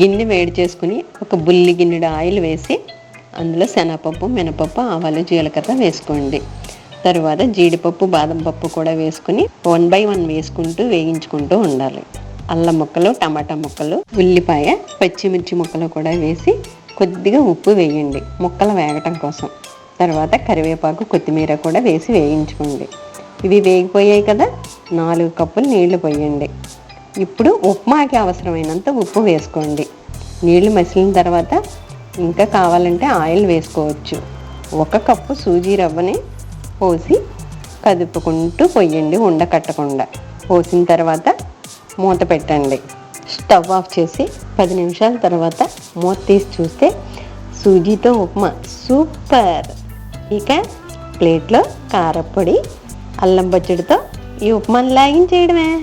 గిన్నె వేడి చేసుకుని ఒక బుల్లి గిన్నెడు ఆయిల్ వేసి అందులో శనగపప్పు మినపప్పు ఆవాలు జీలకర్ర వేసుకోండి. తర్వాత జీడిపప్పు బాదం పప్పు కూడా వేసుకుని వన్ బై వన్ వేసుకుంటూ వేయించుకుంటూ ఉండాలి. అల్లం ముక్కలు టమాటా ముక్కలు ఉల్లిపాయ పచ్చిమిర్చి ముక్కలు కూడా వేసి కొద్దిగా ఉప్పు వేయండి ముక్కలు వేగటం కోసం. తర్వాత కరివేపాకు కొత్తిమీర కూడా వేసి వేయించుకోండి. ఇవి వేగిపోయాయి కదా నాలుగు కప్పులు నీళ్ళు పోయండి. ఇప్పుడు ఉప్మాకి అవసరమైనంత ఉప్పు వేసుకోండి. నీళ్ళు మసిలిన తర్వాత ఇంకా కావాలంటే ఆయిల్ వేసుకోవచ్చు. ఒక కప్పు సూజీ రవ్వని పోసి కదుపుకుంటూ పొయ్యండి ఉండ కట్టకుండా. పోసిన తర్వాత మూత పెట్టండి. స్టవ్ ఆఫ్ చేసి పది నిమిషాల తర్వాత మూత తీసి చూస్తే సూజీతో ఉప్మా సూపర్. ఇక ప్లేట్లో కారపొడి అల్లం పచ్చడితో ఈ ఉప్మాని లాగించేయడమే.